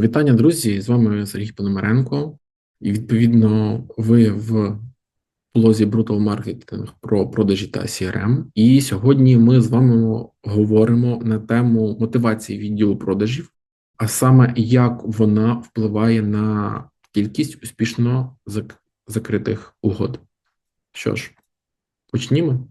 Вітання, друзі! З вами Сергій Пономаренко. І відповідно, ви в блозі Brutal Marketing про продажі та CRM. І сьогодні ми з вами говоримо на тему мотивації відділу продажів, а саме як вона впливає на кількість успішно закритих угод. Що ж, почнімо.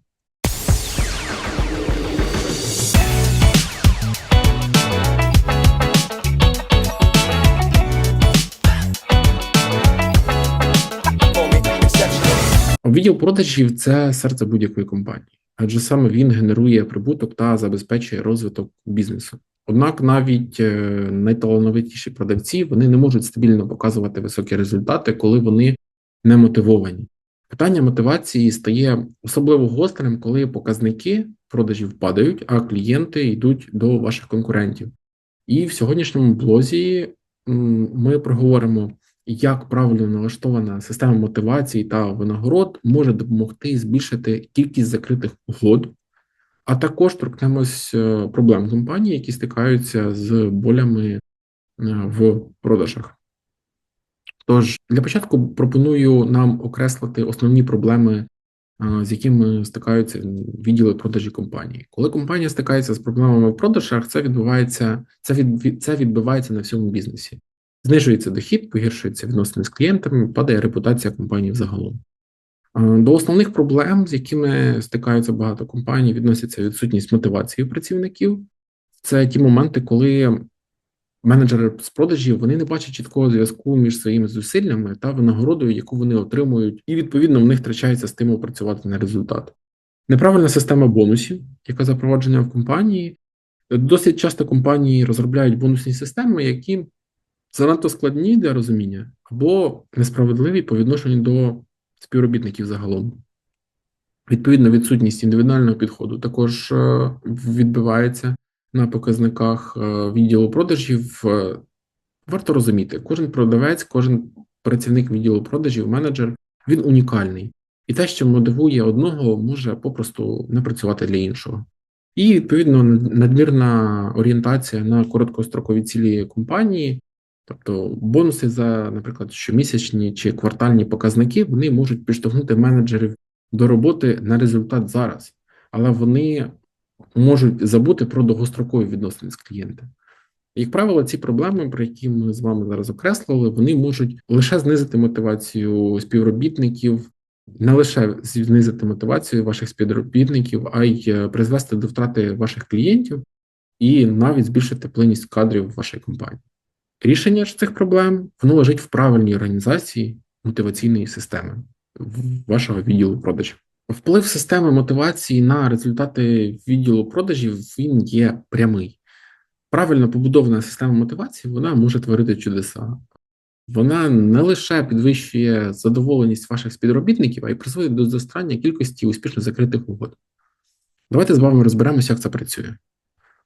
Відділ продажів це серце будь-якої компанії, адже саме він генерує прибуток та забезпечує розвиток бізнесу. Однак навіть е, найталановитіші продавці вони не можуть стабільно показувати високі результати, коли вони не мотивовані. Питання мотивації стає особливо гострим, коли показники продажів падають, а клієнти йдуть до ваших конкурентів. І в сьогоднішньому блозі ми проговоримо як правильно налаштована система мотивації та винагород може допомогти збільшити кількість закритих угод, а також торкнемось е, проблем компанії, які стикаються з болями е, в продажах. Тож, для початку пропоную нам окреслити основні проблеми, е, з якими стикаються відділи продажі компанії. Коли компанія стикається з проблемами в продажах, це відбувається це від, це відбувається на всьому бізнесі. Знижується дохід, погіршується відносини з клієнтами, падає репутація компанії взагалом. До основних проблем, з якими стикаються багато компаній, відносяться відсутність мотивації працівників. Це ті моменти, коли менеджери з продажів вони не бачать чіткого зв'язку між своїми зусиллями та винагородою, яку вони отримують, і відповідно в них втрачається стимул працювати на результат. Неправильна система бонусів, яка запроваджена в компанії. Досить часто компанії розробляють бонусні системи, які занадто складні для розуміння або несправедливі по відношенню до співробітників загалом. Відповідно, відсутність індивідуального підходу також е, відбувається на показниках е, відділу продажів. Е, варто розуміти, кожен продавець, кожен працівник відділу продажів, менеджер, він унікальний. І те, що мотивує одного, може попросту не працювати для іншого. І, відповідно, надмірна орієнтація на короткострокові цілі компанії Тобто бонуси за, наприклад, щомісячні чи квартальні показники вони можуть підштовхнути менеджерів до роботи на результат зараз, але вони можуть забути про довгострокові відносини з клієнтом. Як правило, ці проблеми, про які ми з вами зараз окреслили, вони можуть лише знизити мотивацію співробітників, не лише знизити мотивацію ваших співробітників, а й е, призвести до втрати ваших клієнтів і навіть збільшити плинність кадрів в вашої компанії. Рішення ж цих проблем воно лежить в правильній організації мотиваційної системи вашого відділу продажів. Вплив системи мотивації на результати відділу продажів він є прямий. Правильно побудована система мотивації вона може творити чудеса. Вона не лише підвищує задоволеність ваших співробітників, а й призводить до зростання кількості успішно закритих угод. Давайте з вами розберемося, як це працює.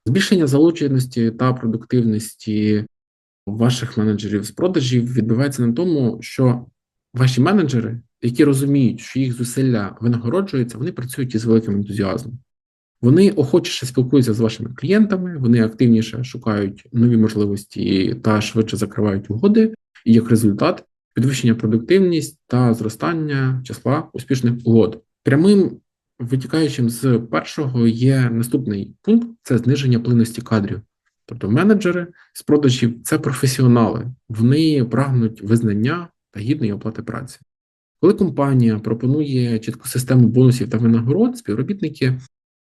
Збільшення залученості та продуктивності ваших менеджерів з продажів відбувається на тому, що ваші менеджери, які розуміють, що їх зусилля винагороджуються, вони працюють із великим ентузіазмом. Вони охочіше спілкуються з вашими клієнтами, вони активніше шукають нові можливості та швидше закривають угоди, і як результат підвищення продуктивність та зростання числа успішних угод. Прямим витікаючим з першого є наступний пункт це зниження плинності кадрів. Тобто менеджери з продажів це професіонали, вони прагнуть визнання та гідної оплати праці. Коли компанія пропонує чітку систему бонусів та винагород, співробітники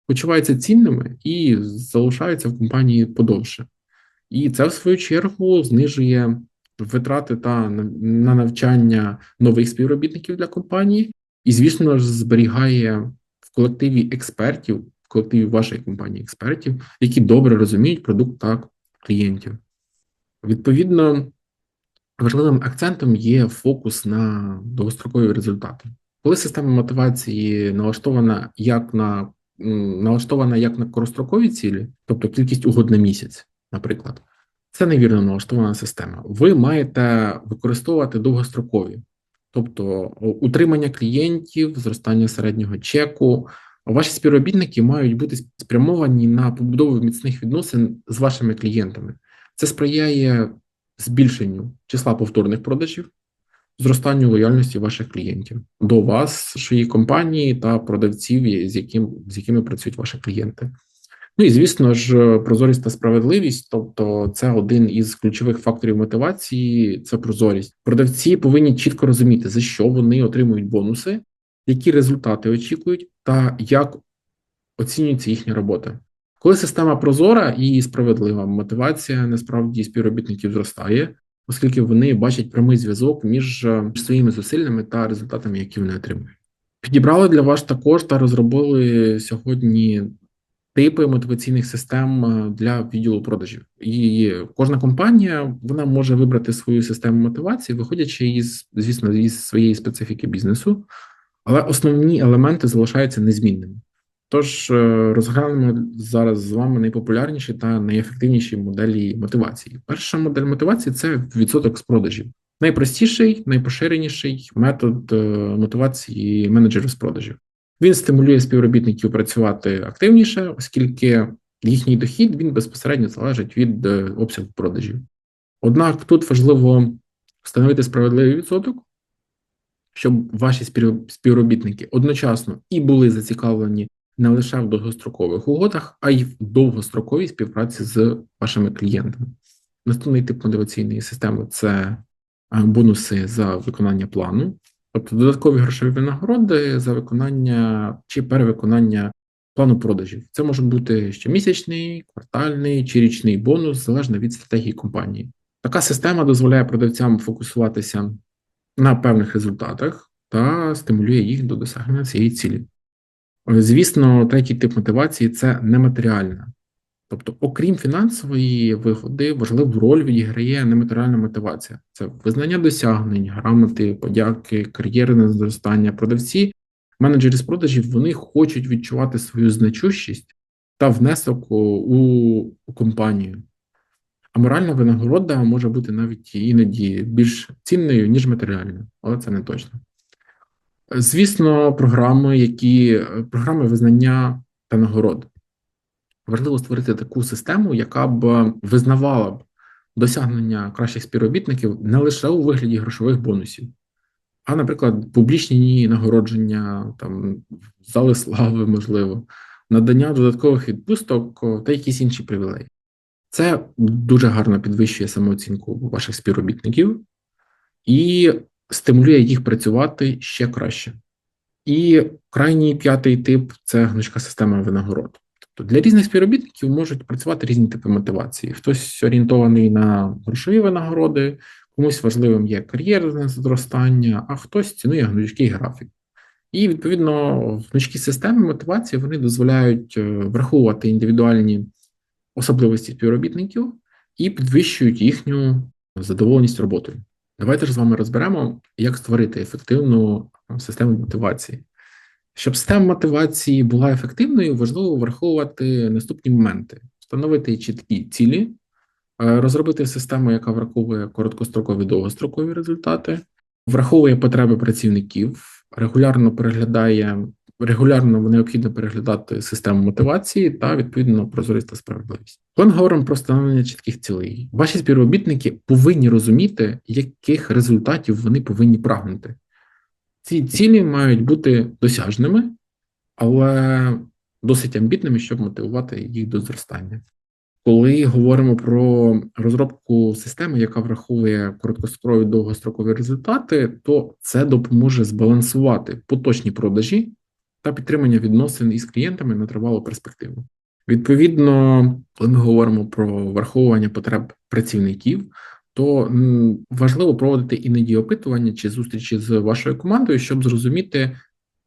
почуваються цінними і залишаються в компанії подовше. І це, в свою чергу, знижує витрати та на навчання нових співробітників для компанії, і, звісно ж, зберігає в колективі експертів колективі вашої компанії експертів, які добре розуміють продукт та клієнтів. Відповідно, важливим акцентом є фокус на довгострокові результати. Коли система мотивації налаштована як на налаштована як на корострокові цілі, тобто кількість угод на місяць, наприклад, це невірно налаштована система. Ви маєте використовувати довгострокові, тобто утримання клієнтів, зростання середнього чеку, Ваші співробітники мають бути спрямовані на побудову міцних відносин з вашими клієнтами. Це сприяє збільшенню числа повторних продажів, зростанню лояльності ваших клієнтів до вас, вашої компанії та продавців, з яким з якими працюють ваші клієнти. Ну і звісно ж, прозорість та справедливість, тобто це один із ключових факторів мотивації. Це прозорість. Продавці повинні чітко розуміти, за що вони отримують бонуси, які результати очікують, та як оцінюється їхня робота. Коли система прозора і справедлива, мотивація насправді співробітників зростає, оскільки вони бачать прямий зв'язок між своїми зусиллями та результатами, які вони отримують. Підібрали для вас також та розробили сьогодні типи мотиваційних систем для відділу продажів. І кожна компанія вона може вибрати свою систему мотивації, виходячи із, звісно, із своєї специфіки бізнесу, але основні елементи залишаються незмінними. Тож е, розглянемо зараз з вами найпопулярніші та найефективніші моделі мотивації. Перша модель мотивації це відсоток з продажів. Найпростіший, найпоширеніший метод е, мотивації менеджерів з продажів. Він стимулює співробітників працювати активніше, оскільки їхній дохід він безпосередньо залежить від е, обсягу продажів. Однак тут важливо встановити справедливий відсоток, щоб ваші співробітники одночасно і були зацікавлені не лише в довгострокових угодах, а й в довгостроковій співпраці з вашими клієнтами. Наступний тип мотиваційної системи це е, бонуси за виконання плану, тобто додаткові грошові винагороди за виконання чи перевиконання плану продажів. Це може бути щомісячний, квартальний чи річний бонус, залежно від стратегії компанії. Така система дозволяє продавцям фокусуватися на певних результатах та стимулює їх до досягнення цієї цілі. Звісно, третій тип мотивації це нематеріальна. Тобто, окрім фінансової вигоди, важливу роль відіграє нематеріальна мотивація. Це визнання досягнень, грамоти, подяки, кар'єрне зростання. Продавці, менеджери з продажів вони хочуть відчувати свою значущість та внесок у компанію. А моральна винагорода може бути навіть іноді більш цінною, ніж матеріальна, але це не точно. Звісно, програми, які програми визнання та нагород. Важливо створити таку систему, яка б визнавала б досягнення кращих співробітників не лише у вигляді грошових бонусів, а, наприклад, публічні нагородження, там зали слави, можливо, надання додаткових відпусток та якісь інші привілеї. Це дуже гарно підвищує самооцінку ваших співробітників і стимулює їх працювати ще краще. І крайній п'ятий тип це гнучка система винагород. Тобто для різних співробітників можуть працювати різні типи мотивації. Хтось орієнтований на грошові винагороди, комусь важливим є кар'єрне зростання, а хтось цінує гнучкий графік. І відповідно гнучкі системи мотивації вони дозволяють е, враховувати індивідуальні особливості співробітників і підвищують їхню задоволеність роботою. Давайте ж з вами розберемо, як створити ефективну систему мотивації. Щоб система мотивації була ефективною, важливо враховувати наступні моменти: встановити чіткі цілі, е, розробити систему, яка враховує короткострокові довгострокові результати, враховує потреби працівників, регулярно переглядає регулярно необхідно переглядати систему мотивації та відповідно прозорість справедливість. Коли ми говоримо про встановлення чітких цілей, ваші співробітники повинні розуміти, яких результатів вони повинні прагнути. Ці цілі мають бути досяжними, але досить амбітними, щоб мотивувати їх до зростання. Коли говоримо про розробку системи, яка враховує короткострокові довгострокові результати, то це допоможе збалансувати поточні продажі та підтримання відносин із клієнтами на тривалу перспективу. Відповідно, коли ми говоримо про враховування потреб працівників, то важливо проводити іноді опитування чи зустрічі з вашою командою, щоб зрозуміти,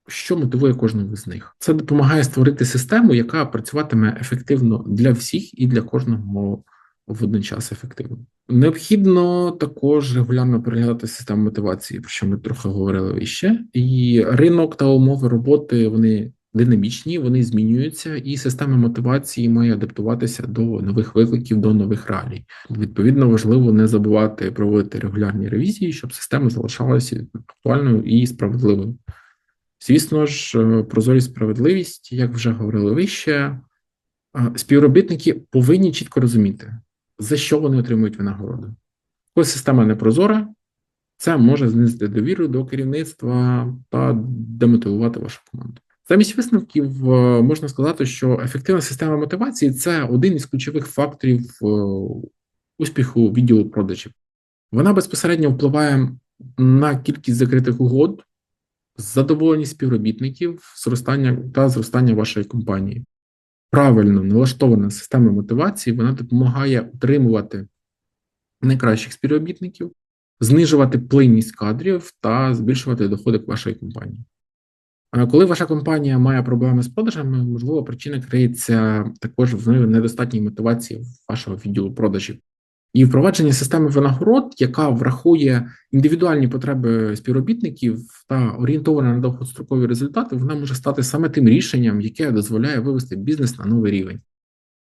що мотивує кожного з них. Це допомагає створити систему, яка працюватиме ефективно для всіх і для кожного водночас ефективно. Необхідно також регулярно переглядати систему мотивації, про що ми трохи говорили іще. І ринок та умови роботи вони динамічні, вони змінюються, і система мотивації має адаптуватися до нових викликів, до нових реалій. Відповідно, важливо не забувати проводити регулярні ревізії, щоб система залишалася актуальною і справедливою. Звісно ж, е, прозорість справедливість, як вже говорили вище, е, співробітники повинні чітко розуміти, за що вони отримують винагороду. Коли система не прозора, це може знизити довіру до керівництва та демотивувати вашу команду. Замість висновків е, можна сказати, що ефективна система мотивації це один із ключових факторів е, успіху відділу продажів. Вона безпосередньо впливає на кількість закритих угод, задоволеність співробітників, зростання та зростання вашої компанії. Правильно налаштована система мотивації вона допомагає утримувати найкращих співробітників, знижувати плинність кадрів та збільшувати доходи вашої компанії. Коли ваша компанія має проблеми з продажами, можливо, причина криється також в недостатній мотивації вашого відділу продажів. І впровадження системи винагород, яка врахує індивідуальні потреби співробітників та орієнтована на довгострокові результати, вона може стати саме тим рішенням, яке дозволяє вивести бізнес на новий рівень.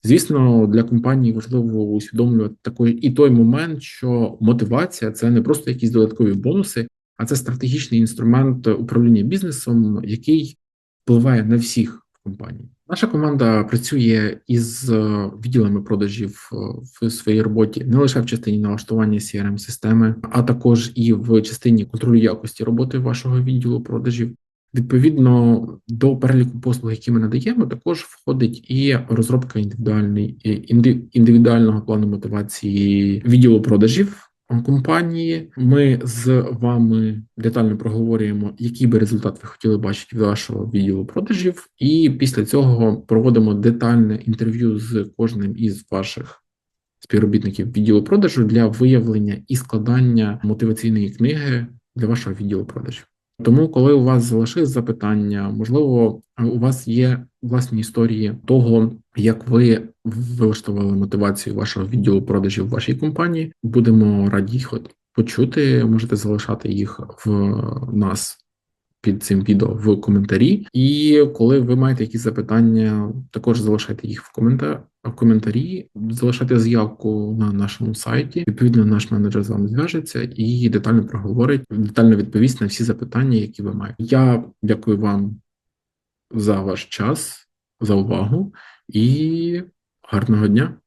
Звісно, для компанії важливо усвідомлювати такий і той момент, що мотивація це не просто якісь додаткові бонуси, а це стратегічний інструмент управління бізнесом, який впливає на всіх в компанії. Наша команда працює із е, відділами продажів е, в своїй роботі не лише в частині налаштування crm системи а також і в частині контролю якості роботи вашого відділу продажів. Відповідно до переліку послуг, які ми надаємо, також входить і розробка індивідуальний індивідуального плану мотивації відділу продажів компанії. Ми з вами детально проговорюємо, який би результат ви хотіли бачити від вашого відділу продажів, і після цього проводимо детальне інтерв'ю з кожним із ваших співробітників відділу продажу для виявлення і складання мотиваційної книги для вашого відділу продажів. Тому, коли у вас залишились запитання, можливо, у вас є власні історії того, як ви вилаштували мотивацію вашого відділу продажів в вашій компанії. Будемо раді їх почути. Можете залишати їх в нас. Під цим відео в коментарі, і коли ви маєте якісь запитання, також залишайте їх в коментар в коментарі, залишайте заявку на нашому сайті. Відповідно, наш менеджер з вами зв'яжеться і детально проговорить, детально відповість на всі запитання, які ви маєте. Я дякую вам за ваш час, за увагу і гарного дня.